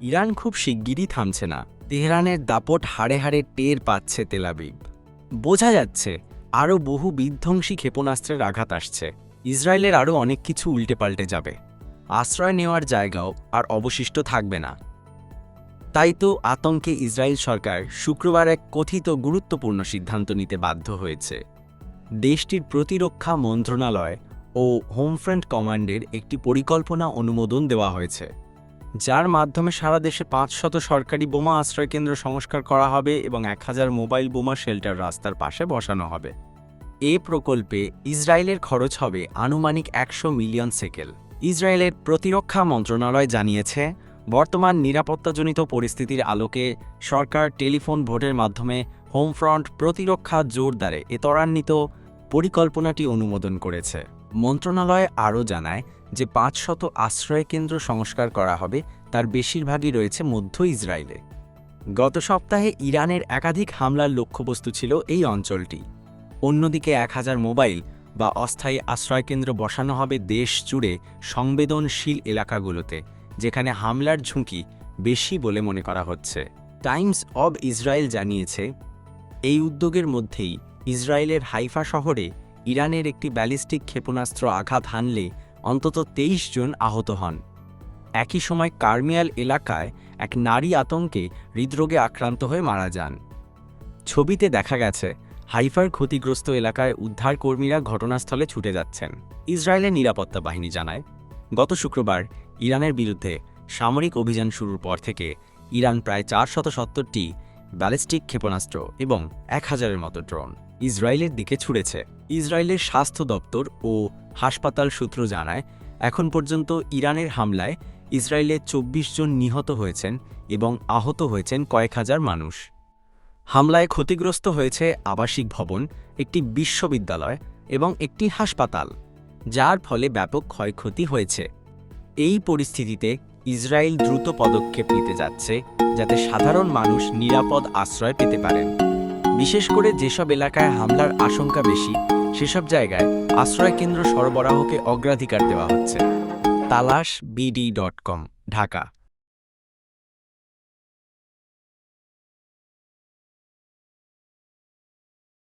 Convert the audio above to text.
Iran খুব শিগগিরই থামছে না। তেহরানের দাপট হাড়ে হাড়ে টের পাচ্ছে তেলাবিব বোঝা যাচ্ছে, আরও বহু বিধ্বংসী ক্ষেপণাস্ত্রের আঘাত আসছে। ইসরায়েলের আরও অনেক কিছু উল্টে পাল্টে যাবে। আশ্রয় নেওয়ার জায়গাও আর অবশিষ্ট থাকবে না। তাই তো আতঙ্কে ইসরায়েল সরকার শুক্রবার এক কথিত গুরুত্বপূর্ণ সিদ্ধান্ত নিতে বাধ্য হয়েছে। দেশটির প্রতিরক্ষা মন্ত্রণালয় ও হোমফ্রন্ট কমান্ডের একটি পরিকল্পনা অনুমোদন দেওয়া হয়েছে। যার মাধ্যমে সারা দেশে পাঁচশত সরকারি বোমা আশ্রয়কেন্দ্র সংস্কার করা হবে এবং এক হাজার মোবাইল বোমা শেল্টার রাস্তার পাশে বসানো হবে। এ প্রকল্পে ইসরায়েলের খরচ হবে আনুমানিক একশো মিলিয়ন সেকেল। ইসরায়েলের প্রতিরক্ষা মন্ত্রণালয় জানিয়েছে, বর্তমান নিরাপত্তাজনিত পরিস্থিতির আলোকে সরকার টেলিফোন ভোটের মাধ্যমে হোমফ্রন্ট প্রতিরক্ষা জোরদারে এ ত্বরান্বিত পরিকল্পনাটি অনুমোদন করেছে। মন্ত্রণালয় আরও জানায় যে পাঁচশত আশ্রয়কেন্দ্র সংস্কার করা হবে, তার বেশিরভাগই রয়েছে মধ্য ইসরায়েলে। গত সপ্তাহে ইরানের একাধিক হামলার লক্ষ্যবস্তু ছিল এই অঞ্চলটি। অন্যদিকে এক হাজার মোবাইল বা অস্থায়ী আশ্রয়কেন্দ্র বসানো হবে দেশ জুড়ে সংবেদনশীল এলাকাগুলোতে, যেখানে হামলার ঝুঁকি বেশি বলে মনে করা হচ্ছে। টাইমস অব ইসরায়েল জানিয়েছে, এই উদ্যোগের মধ্যেই ইসরায়েলের হাইফা শহরে ইরানের একটি ব্যালিস্টিক ক্ষেপণাস্ত্র আঘাত হানলে অন্তত তেইশ জন আহত হন। একই সময় কার্মিয়াল এলাকায় এক নারী আতঙ্কে হৃদরোগে আক্রান্ত হয়ে মারা যান। ছবিতে দেখা গেছে, হাইফার ক্ষতিগ্রস্ত এলাকায় উদ্ধারকর্মীরা ঘটনাস্থলে ছুটে যাচ্ছেন। ইসরায়েলের নিরাপত্তা বাহিনী জানায়, গত শুক্রবার ইরানের বিরুদ্ধে সামরিক অভিযান শুরুর পর থেকে ইরান প্রায় চারশত সত্তরটি ব্যালিস্টিক ক্ষেপণাস্ত্র এবং এক হাজারের মতো ড্রোন ইসরায়েলের দিকে ছুড়েছে। ইসরায়েলের স্বাস্থ্য দপ্তর ও হাসপাতাল সূত্র জানায়, এখন পর্যন্ত ইরানের হামলায় ইসরায়েলে চব্বিশ জন নিহত হয়েছেন এবং আহত হয়েছেন কয়েক হাজার মানুষ। হামলায় ক্ষতিগ্রস্ত হয়েছে আবাসিক ভবন, একটি বিশ্ববিদ্যালয় এবং একটি হাসপাতাল, যার ফলে ব্যাপক ক্ষয়ক্ষতি হয়েছে। এই পরিস্থিতিতে ইসরায়েল দ্রুত পদক্ষেপ নিতে যাচ্ছে যাতে সাধারণ মানুষ নিরাপদ আশ্রয় পেতে পারেন। বিশেষ করে যেসব এলাকায় হামলার আশঙ্কা বেশি সেসব জায়গায় আশ্রয়কেন্দ্র সরবরাহকে অগ্রাধিকার দেওয়া হচ্ছে। তালাশ বিডি ডট কম ঢাকা।